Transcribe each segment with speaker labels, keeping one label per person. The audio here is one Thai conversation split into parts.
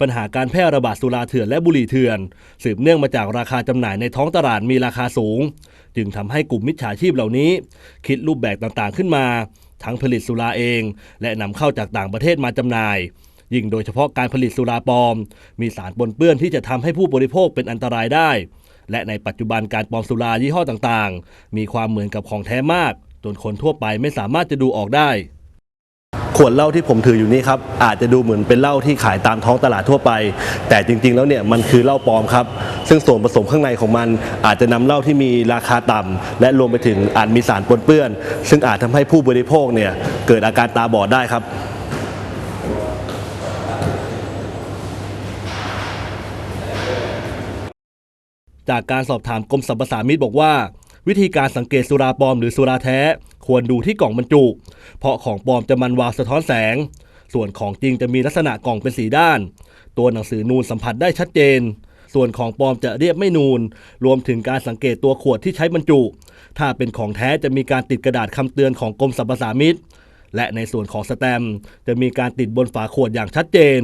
Speaker 1: ปัญหาการแพร่ระบาดสุราเถื่อนและบุหรี่เถื่อน สืบเนื่องมาจากราคาจำหน่ายในท้องตลาดมีราคาสูง จึงทำให้กลุ่มมิจฉาชีพเหล่านี้ คิดรูปแบบต่างๆขึ้นมา ทั้งผลิตสุราเอง และนำเข้าจากต่างประเทศมาจำหน่าย ยิ่งโดยเฉพาะการผลิตสุราปลอม มีสารปนเปื้อนที่จะทำให้ผู้บริโภคเป็นอันตรายได้ และในปัจจุบันการปลอมสุรายี่ห้อต่างๆ มีความเหมือนกับของแท้มากจนคนทั่วไปไม่สามารถจะดูออกได้ วดเหล้าที่ผมถืออยู่นี้ครับอาจจะดูเหมือนเป็นเหล้าที่ขายตามท้องตลาดทั่วไป แต่จริงๆแล้วเนี่ยมันคือเหล้าปลอมครับ ซึ่งส่วนผสมข้างในของมัน อาจจะนำเหล้าที่มีราคาต่ำและรวมไปถึงอาจมีสารปนเปื้อน ซึ่งอาจทำให้ผู้บริโภคเนี่ยเกิดอาการตาบอดได้ครับจากการสอบถามกรมสรรพสามิตบอกว่า วิธีการสังเกตสุราปลอมหรือสุราแท้ ควรดูที่กล่องบรรจุ เพราะของปลอมจะมันวาวสะท้อนแสง ส่วนของจริงจะมีลักษณะกล่องเป็นสีด้าน ตัวหนังสือนูนสัมผัสได้ชัดเจน ส่วนของปลอมจะเรียบไม่นูน รวมถึงการสังเกตตัวขวดที่ใช้บรรจุ ถ้าเป็นของแท้จะมีการติดกระดาษคำเตือนของกรมสรรพสามิตและในส่วนของสแตมป์จะมีการติดบนฝาขวดอย่างชัดเจน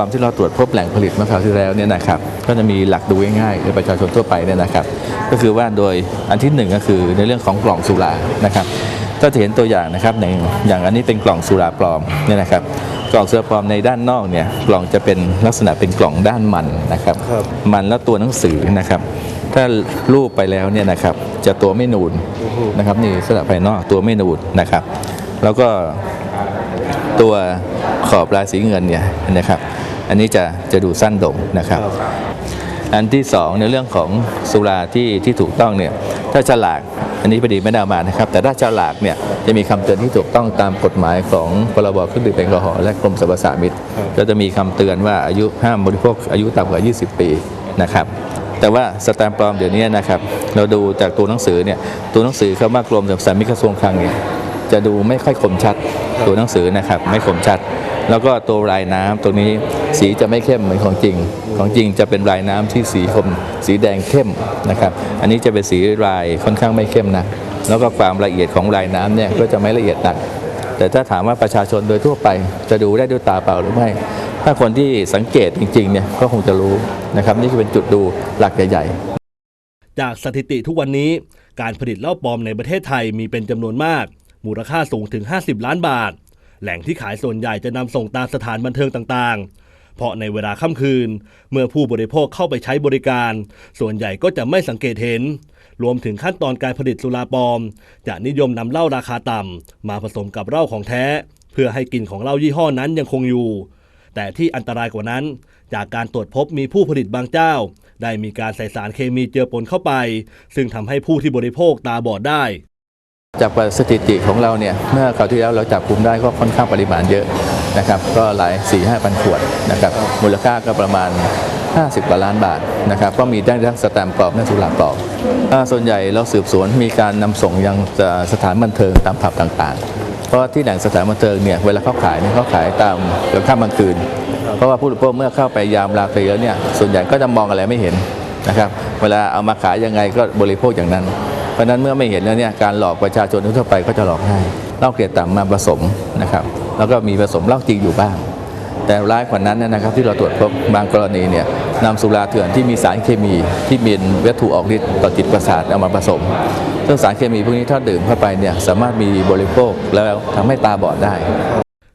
Speaker 2: ตามที่เราตรวจพบแหล่งผลิตเมื่อคราวที่แล้วเนี่ยนะครับก็จะมีหลักดูง่ายๆในประชาชนทั่วไปเนี่ยนะครับ ก็คือว่าโดยอันที่หนึ่งก็คือในเรื่องของกล่องสุรานะครับ ก็จะเห็นตัวอย่างนะครับในอย่างอันนี้เป็นกล่องสุราปลอมเนี่ยนะครับ กล่องสุราปลอมในด้านนอกเนี่ยกล่องจะเป็นลักษณะเป็นกล่องด้านมันนะครับ
Speaker 1: ครับ
Speaker 2: มันแล้วตัวหนังสือนะครับ ถ้ารูปไปแล้วเนี่ยนะครับจะตัวไม่นูนนะครับนี่ลักษณะภายนอกตัวไม่นูนนะครับ แล้วก็ตัวขอบลายสีเงินเนี่ยนะครับ อันนี้จะจะดูสั้นลงนะครับ อันที่สองในเรื่องของสุราที่ที่ถูกต้องเนี่ยถ้าฉลากอันนี้พอดีไม่ได้เอามานะครับ แต่ถ้าฉลากเนี่ยจะมีคำเตือนที่ถูกต้องตามกฎหมายของพรบเครื่องดื่มแอลกอฮอล์และกรมสรรพสามิตก็จะมีคำเตือนว่าอายุห้ามบริโภคอายุต่ำกว่า 20 ปีนะครับแต่ว่าสแตมป์ปลอมเดี๋ยวนี้นะครับเราดูจากตัวหนังสือเนี่ยตัวหนังสือคำว่ากรมสรรพสามิตกระทรวงคลังเนี่ยจะดูไม่ค่อยคมชัดตัวหนังสือนะครับไม่คมชัด แล้วก็ตัวลายน้ำตัวนี้สีจะไม่เข้มเหมือนของจริง ของจริงจะเป็นลายน้ำที่สีคมสีแดงเข้มนะครับ อันนี้จะเป็นสีลายค่อนข้างไม่เข้มนะแล้วก็ความละเอียดของลายน้ำเนี่ยก็จะไม่ละเอียดนัก แต่ถ้าถามว่าประชาชนโดยทั่วไปจะดูได้ด้วยตาเปล่าหรือไม่ ถ้าคนที่สังเกตจริงๆเนี่ยก็คงจะรู้นะครับ นี่คือเป็นจุดดูหลักใหญ่ๆ
Speaker 1: จากสถิติทุกวันนี้การผลิตเหล้าปลอมในประเทศไทยมีเป็นจำนวนมาก มูลค่าสูงถึง 50 ล้านบาท แหล่งที่ขายส่วนใหญ่จะนำส่งตามสถานบันเทิงต่างๆ เพราะในเวลาค่ำคืน เมื่อผู้บริโภคเข้าไปใช้บริการ ส่วนใหญ่ก็จะไม่สังเกตเห็น รวมถึงขั้นตอนการผลิตสุราปลอม จะนิยมนำเหล้าราคาต่ำมาผสมกับเหล้าของแท้ เพื่อให้กลิ่นของเหล้ายี่ห้อนั้นยังคงอยู่ แต่ที่อันตรายกว่านั้น จากการตรวจพบมีผู้ผลิตบางเจ้า ได้มีการใส่สารเคมีเจือปนเข้าไป ซึ่งทำให้ผู้ที่บริโภคตาบอดได้
Speaker 2: จากสถิติของเราเนี่ยเมื่อคราวที่แล้วเราจับกลุ่มได้ก็ค่อนข้างปริมาณเยอะนะครับก็หลาย 4 5พันขวดนะครับมูลค่าก็ประมาณ 50กว่าล้านบาทนะครับก็มีได้ทั้งสแตมป์ปลอมและสุราปลอมส่วนใหญ่เราสืบสวนมีการนำส่งยังสถานบันเทิงตามผับต่างๆ เพราะที่แหล่งสถานบันเทิงเนี่ยเวลาเขาขายเนี่ยเขาขายตามกลางค่ำกลางคืน เพราะว่าผู้บริโภคเมื่อเข้าไปยามราตรีแล้วเนี่ยส่วนใหญ่ก็จะมองอะไรไม่เห็นนะครับเวลาเอามาขายยังไงก็บริโภคอย่างนั้น ราะนั้นเมื่อไม่เห็นแล้วเนี่ยการหลอกประชาชนทั่วไปก็จะหลอกให้เหล้าเกลียดต่ำมาผสมนะครับ แล้วก็มีผสมเหล้าจริงอยู่บ้าง แต่ร้ายกว่านั้นนนะครับที่เราตรวจพบบางกรณีเนี่ยนำสุราเถื่อนที่มีสารเคมีที่มีวัตถุออกฤทธิ์ต่อจิตประสาทเอามาผสม ซึ่งสารเคมีพวกนี้ถ้าดื่มเข้าไปเนี่ยสามารถมีบริโภคแล้วทำให้ตาบอดได้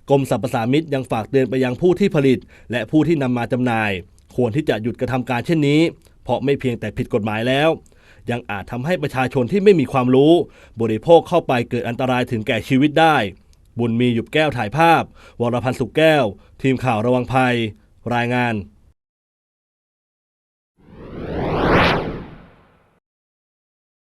Speaker 1: กรมสรรพสามิตยังฝากเตือนไปยังผู้ที่ผลิต และผู้ที่นำมาจำหน่าย ควรที่จะหยุดกระทำการเช่นนี้ เพราะไม่เพียงแต่ผิดกฎหมายแล้ว ยังอาจทำให้ประชาชนที่ไม่มีความรู้ บริโภคเข้าไปเกิดอันตรายถึงแก่ชีวิตได้ บุญมีหยุบแก้วถ่ายภาพ วรพันธ์สุกแก้ว ทีมข่าวระวังภัย รายงาน